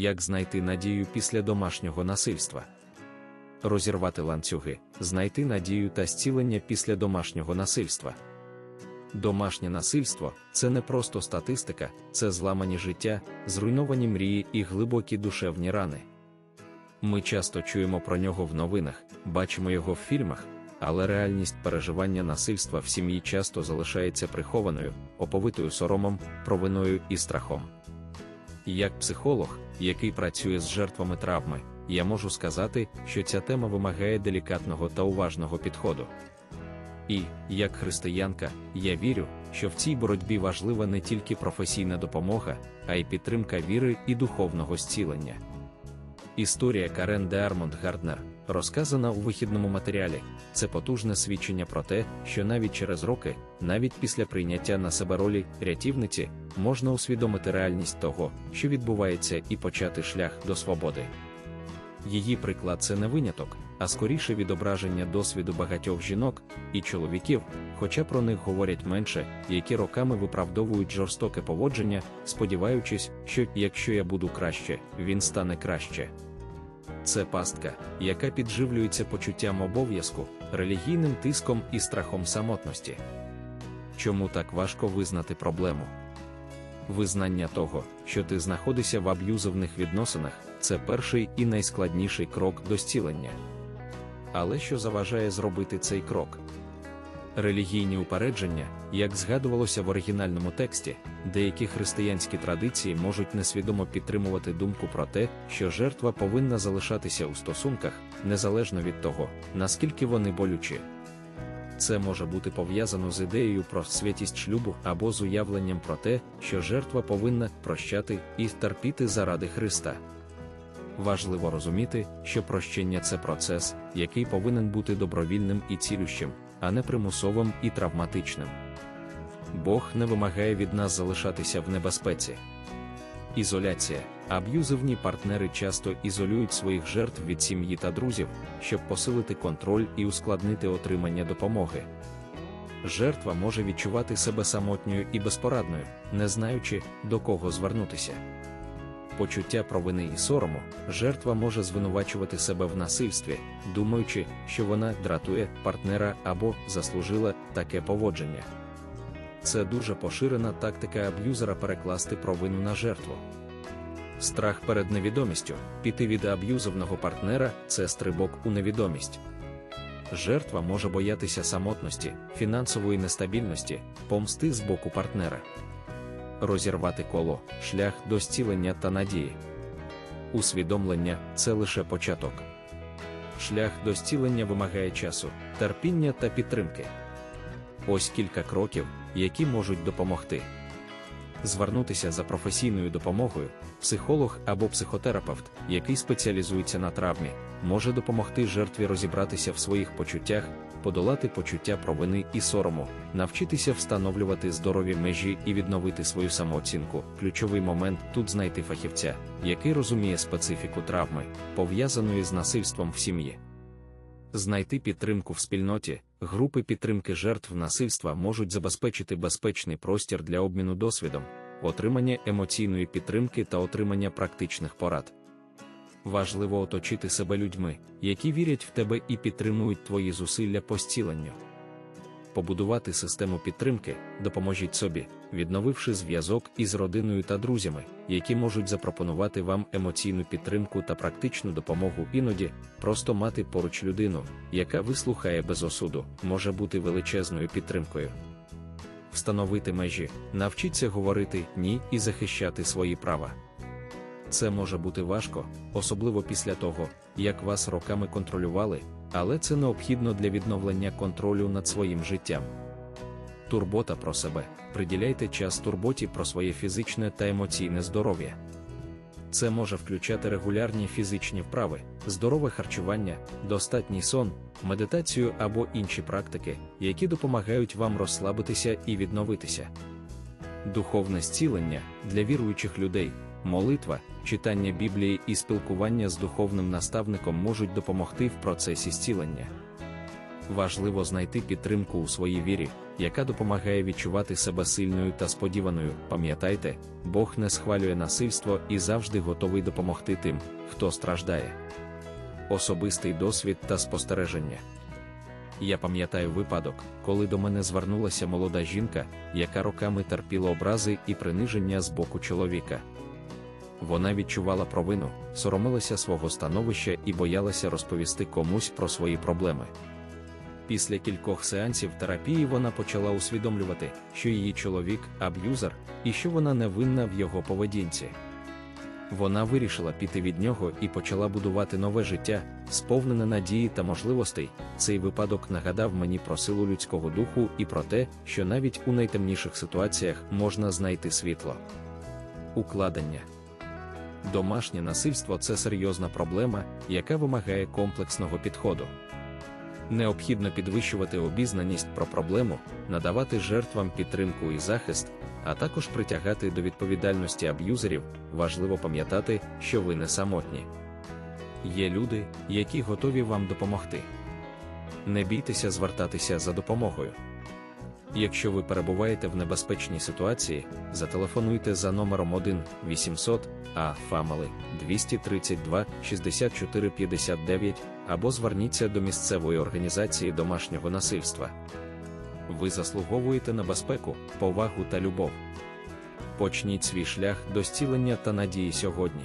як знайти надію після домашнього насильства. Розірвати ланцюги, знайти надію та зцілення після домашнього насильства. Домашнє насильство це не просто статистика, це зламані життя, зруйновані мрії і глибокі душевні рани. Ми часто чуємо про нього в новинах, бачимо його в фільмах, але реальність переживання насильства в сім'ї часто залишається прихованою, оповитою соромом, провиною і страхом. Як психолог, який працює з жертвами травми, я можу сказати, що ця тема вимагає делікатного та уважного підходу. І, як християнка, я вірю, що в цій боротьбі важлива не тільки професійна допомога, а й підтримка віри і духовного зцілення. Історія Карен де Армонд Гарднер, розказана у вихідному матеріалі, це потужне свідчення про те, що навіть через роки, навіть після прийняття на себе ролі рятівниці, можна усвідомити реальність того, що відбувається, і почати шлях до свободи. Її приклад це не виняток, а скоріше відображення досвіду багатьох жінок і чоловіків, хоча про них говорять менше, які роками виправдовують жорстоке поводження, сподіваючись, що якщо я буду краще, він стане краще. Це пастка, яка підживлюється почуттям обов'язку, релігійним тиском і страхом самотності. Чому так важко визнати проблему? Визнання того, що ти знаходишся в аб'юзивних відносинах, це перший і найскладніший крок до зцілення. Але що заважає зробити цей крок? Релігійні упередження, як згадувалося в оригінальному тексті, деякі християнські традиції можуть несвідомо підтримувати думку про те, що жертва повинна залишатися у стосунках, незалежно від того, наскільки вони болючі. Це може бути пов'язано з ідеєю про святість шлюбу або з уявленням про те, що жертва повинна прощати і терпіти заради Христа. Важливо розуміти, що прощення це процес, який повинен бути добровільним і цілющим, а не примусовим і травматичним. Бог не вимагає від нас залишатися в небезпеці. Ізоляція, аб'юзивні партнери часто ізолюють своїх жертв від сім'ї та друзів, щоб посилити контроль і ускладнити отримання допомоги. Жертва може відчувати себе самотньою і безпорадною, не знаючи, до кого звернутися. Почуття провини і сорому, жертва може звинувачувати себе в насильстві, думаючи, що вона дратує партнера або заслужила таке поводження. Це дуже поширена тактика аб'юзера перекласти провину на жертву. Страх перед невідомістю, піти від аб'юзивного партнера це стрибок у невідомість. Жертва може боятися самотності, фінансової нестабільності, помсти з боку партнера. Розірвати коло, шлях до зцілення та надії. Усвідомлення це лише початок. Шлях до зцілення вимагає часу, терпіння та підтримки. Ось кілька кроків, які можуть допомогти. Звернутися за професійною допомогою, психолог або психотерапевт, який спеціалізується на травмі, може допомогти жертві розібратися в своїх почуттях, подолати почуття провини і сорому, навчитися встановлювати здорові межі і відновити свою самооцінку. Ключовий момент тут знайти фахівця, який розуміє специфіку травми, пов'язаної з насильством в сім'ї. Знайти підтримку в спільноті, групи підтримки жертв насильства можуть забезпечити безпечний простір для обміну досвідом, отримання емоційної підтримки та отримання практичних порад. Важливо оточити себе людьми, які вірять в тебе і підтримують твої зусилля по зціленню. Побудувати систему підтримки, допоможіть собі, відновивши зв'язок із родиною та друзями, які можуть запропонувати вам емоційну підтримку та практичну допомогу іноді, просто мати поруч людину, яка вислухає без осуду, може бути величезною підтримкою. Встановити межі, навчіться говорити ні і захищати свої права. Це може бути важко, особливо після того, як вас роками контролювали, але це необхідно для відновлення контролю над своїм життям. Турбота про себе. Приділяйте час турботі про своє фізичне та емоційне здоров'я. Це може включати регулярні фізичні вправи, здорове харчування, достатній сон, медитацію або інші практики, які допомагають вам розслабитися і відновитися. Духовне зцілення для віруючих людей, молитва, читання Біблії і спілкування з духовним наставником можуть допомогти в процесі зцілення. Важливо знайти підтримку у своїй вірі, яка допомагає відчувати себе сильною та сподіваною. Пам'ятайте, Бог не схвалює насильство і завжди готовий допомогти тим, хто страждає. Особистий досвід та спостереження. Я пам'ятаю випадок, коли до мене звернулася молода жінка, яка роками терпіла образи і приниження з боку чоловіка. Вона відчувала провину, соромилася свого становища і боялася розповісти комусь про свої проблеми. Після кількох сеансів терапії вона почала усвідомлювати, що її чоловік аб'юзер і що вона не винна в його поведінці. Вона вирішила піти від нього і почала будувати нове життя, сповнене надії та можливостей. Цей випадок нагадав мені про силу людського духу і про те, що навіть у найтемніших ситуаціях можна знайти світло. Укладення Домашнє насильство це серйозна проблема, яка вимагає комплексного підходу. Необхідно підвищувати обізнаність про проблему, надавати жертвам підтримку і захист, а також притягати до відповідальності аб'юзерів. Важливо пам'ятати, що ви не самотні. Є люди, які готові вам допомогти. Не бійтеся звертатися за допомогою. Якщо ви перебуваєте в небезпечній ситуації, зателефонуйте за номером 1 800 а Family 232 64 59 або зверніться до місцевої організації домашнього насильства. Ви заслуговуєте на безпеку, повагу та любов. Почніть свій шлях до зцілення та надії сьогодні.